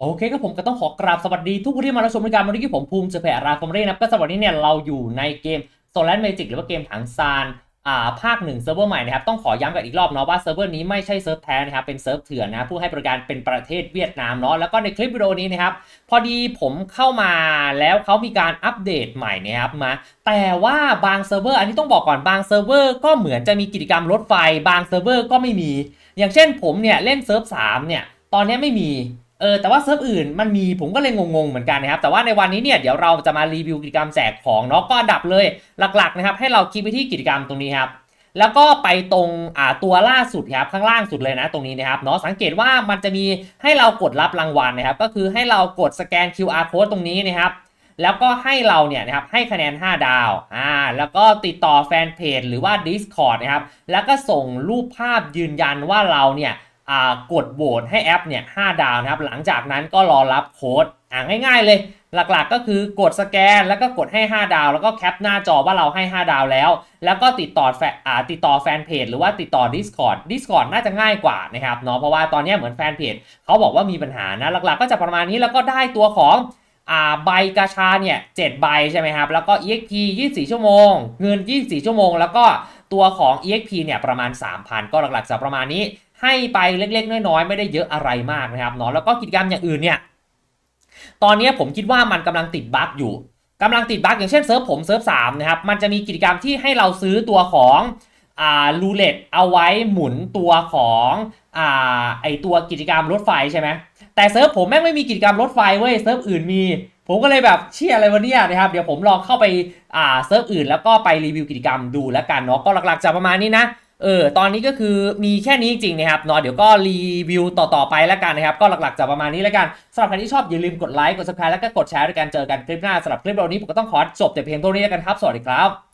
โอเคก็ผมก็ต้องขอกราบสวัสดีทุกคนที่มารับชมรายการวันนี้ที่ผมภูมิเจแผ่ราคอมเร่นะครับก็สวันนี้เนี่ยเราอยู่ในเกม s o l a r Magic หรือว่าเกมถังซานอ่าภาคหนึ่งเซิร์ฟเวอร์ใหม่นะครับต้องขอย้ำกันอีกรอบเนาะว่าเซิร์ฟเวอร์นี้ไม่ใช่เซิร์ฟแท้นะครับเป็นเซิร์ฟเถื่อนนะผู้ให้บริการเป็นประเทศเวียดนามเนาะแล้วก็ในคลิปวิดีโอนี้นะครับพอดีผมเข้ามาแล้วเขามีการอัปเดตใหม่นะครับมาแต่ว่าบางเซิร์ฟเวอร์อันนี้ต้องบอกก่อนบางเซิร์ฟเวอร์ก็เหมือนจะมีกิจกรรมรถไฟ บางเซิร์ฟเวอร์ก็ไม่มี อย่างเช่นผมเนี่ยเล่นเซิร์ฟสามเนี่ยตอนนี้ไม่มี เออแต่ว่าเซิร์ฟอื่นมันมีผมก็เลยงงๆเหมือนกันนะครับ แต่ว่าในวันนี้เนี่ยเดี๋ยวเราจะมารีวิวกิจกรรมแจกของเนาะก็ดับเลยหลักๆนะครับ ให้เราคลิกไปที่กิจกรรมตรงนี้ครับแล้วก็ไปตรงอ่าตัวล่าสุดครับข้างล่างสุดเลยนะตรงนี้นะครับเนาะสังเกตว่ามันจะมีให้เรากดรับรางวัลนะครับ ก็คือให้เรากดสแกน QR code ตรงนี้นะครับ แล้วก็ให้เราเนี่ยนะครับให้คะแนน 5 ดาวอ่าแล้วก็ติดต่อแฟนเพจหรือว่า Discord นะครับแล้วก็ส่งรูปภาพยืนยันว่าเราเนี่ย กดโหวตให้แอปเนี่ย5ดาวนะครับ หลังจากนั้นก็รอรับโค้ดอ่าง่าย ๆ เลย หลักๆก็คือกดสแกนแล้วก็กดให้ 5 ดาว แล้วก็แคปหน้าจอว่าเราให้ 5 ดาวแล้ว แล้วก็ติดต่อแฟนอ่าติดต่อแฟนเพจหรือว่าติดต่อ Discord Discord น่าจะง่ายกว่านะครับเนาะเพราะว่าตอนนี้เหมือนแฟนเพจเขาบอกว่ามีปัญหานะ หลักๆ ก็จะประมาณนี้แล้วก็ได้ตัวของอ่าใบกาชาเนี่ย7ใบใช่ไหมครับแล้วก็ EXP 24 ชั่วโมง เงิน 24 ชั่วโมง แล้วก็ตัวของ EXP เนี่ยประมาณ 3,000 ก็หลักๆจะประมาณนี้ ให้ไปเล็กๆ น้อยๆ ไม่ได้เยอะอะไรมากนะครับเนาะแล้วก็กิจกรรมอย่างอื่นเนี่ยตอนนี้ผมคิดว่ามันกำลังติดบั๊กอยู่กำลังติดบั๊กอย่างเช่นเซิร์ฟผมเซิร์ฟสามนะครับมันจะมีกิจกรรมที่ให้เราซื้อตัวของอ่ารูเล็ตเอาไว้หมุนตัวของอ่าไอตัวกิจกรรมรถไฟใช่ไหมแต่เซิร์ฟผมแม่งไม่มีกิจกรรมรถไฟเว้ยเซิร์ฟอื่นมี ผมก็เลยแบบเชี่ยอะไรวะเนี่ยนะครับเดี๋ยวผมลองเข้าไปอ่าเซิร์ฟอื่นแล้วก็ไปรีวิวกิจกรรมดูแล้วกันเนาะก็หลักๆจะประมาณนี้นะ เออ ตอนนี้ก็คือมีแค่นี้จริงนะครับเนาะ เดี๋ยวก็รีวิวต่อๆไปแล้วกันนะครับ ก็หลักๆจะประมาณนี้แล้วกันสำหรับใครที่ชอบอย่าลืมกดไลค์ กด subscribe แล้วก็กดแชร์ด้วยกัน เจอกันคลิปหน้าสำหรับคลิปเรานี้ผมก็ต้องขอจบแต่เพียงเท่านี้แล้วกันครับ สวัสดีครับ